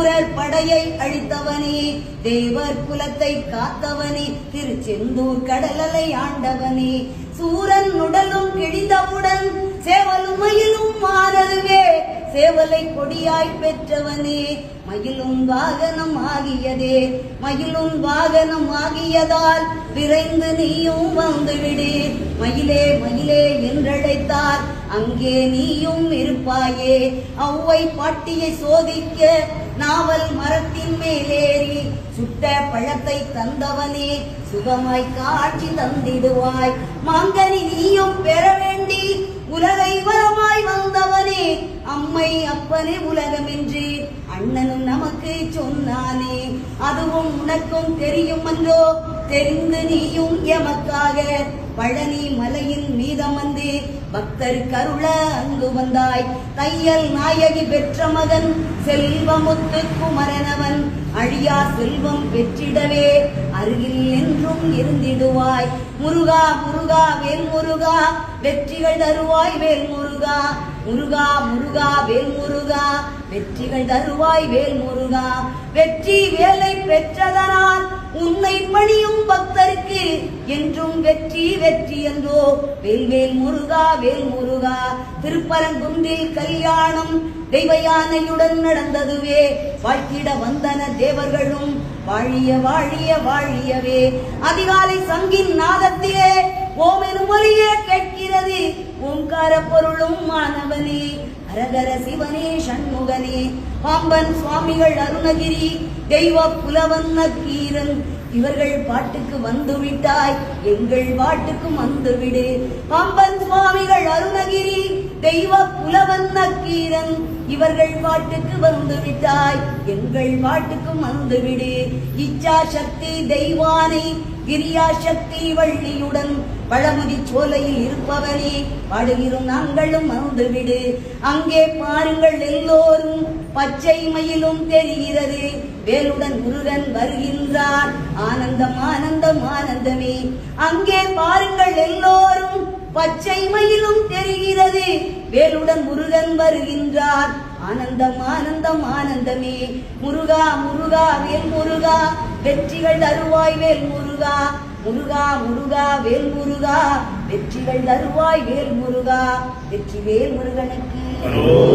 சூரர் படையை அழித்தவனே தேவர் குலத்தை காத்தவனே திருச்செந்தூர் கடலலை ஆண்டவனே. சூரன் உடலும் கிழிந்தவுடன் சேவலும் மயிலும் மாறல்வே சேவலை கொடியாய் பெற்றவனே. மயிலும் வாகனம் ஆகியதே மயிலும் வாகனம் ஆகியதால் விரைந்து நீயும் வந்துவிடு. மயிலே மயிலே என்றழைத்தார் அங்கே நீயும் இருப்பாயே. அவ்வை பாட்டியை சோதிக்க நாவல் மரத்தின் மேலேறி சுட்ட பழத்தை தந்தவனே சுகமாய் காட்சி தந்திடுவாய். மாங்கனி நீயும் பெற வேண்டி உலகை வரமாய் வந்தவனே அம்மை அப்பனே உலகமென்று. அண்ணனும் நமக்கு சொன்னானே அதுவும் உனக்கும் தெரியும் என்றோ தெரிந்து நீயும் எமக்காக பழனி மலையின் மீதம் வந்து பக்தர் கருள அங்கு வந்தாய். தையல் நாயகி பெற்ற மகன் செல்வமுத்து குமரனவன் அழியா செல்வம் பெற்றிடவே அருகில் என்றும் இருந்திடுவாய். முருகா முருகா வேல் முருகா வெற்றிகள் தருவாய் வேல் முருகா. முருகா முருகா வேல் முருகா. வெற்றிகள் தருவாய் வேல் முருகா வெற்றி வேலை பெற்றதனால் உன்னை பணியும் பக்தருக்கு என்றும் வெற்றி வெற்றி என்றோ. வேல்வேல் முருகா வேல் முருகா திருப்பரங்குன்றில் கல்யாணம் தெய்வ யானையுடன் நடந்ததுவே. வாழ்த்திட வந்தன தேவர்களும் வாழிய வாழிய வாழியவே. அதிகாலை சங்கின் நாதத்திலே ஓமெனும் மொழியே கேட்கிறது. ஓங்கார பொருளும் மாணவனே. ஹரஹர சிவனே சண்முகனே பாம்பன் சுவாமிகள் அருணகிரி தெய்வ புலவன் நக்கீரன் இவர்கள் பாட்டுக்கு வந்து விட்டாய் எங்கள் பாட்டுக்கும் வந்து விடு பாம்பன் சுவாமிகள் அருணகிரி தெய்வ புலவன் நக்கீரன் இவர்கள் பாட்டுக்கு வந்து விட்டாய் எங்கள் பாட்டுக்கும் வந்து விடு இச்சா சக்தி தெய்வானை கிரியா சக்தி வள்ளியுடன் பழமுதி சோலையில் இருப்பவனே பாடுகிறோம் நாங்களும் வந்துவிடு அங்கே பாருங்கள் எல்லோரும் பச்சை மயிலும் தெரிகிறது. வேலுடன் முருகன் வருகின்றார். ஆனந்தம் ஆனந்தம் ஆனந்தமே. அங்கே பாருங்கள் எல்லோரும் பச்சை மயிலும் தெரிகிறது. வேலுடன் முருகன் வருகின்றார். ஆனந்தம் ஆனந்தம் ஆனந்தமே. முருகா முருகா வேல் முருகா. வெற்றிகள் தருவாய் வேல் முருகா. முருகா முருகா வேல் முருகா. வெற்றிகள் தருவாய் வேல் முருகா. வெற்றி வேல் முருகனுக்கு.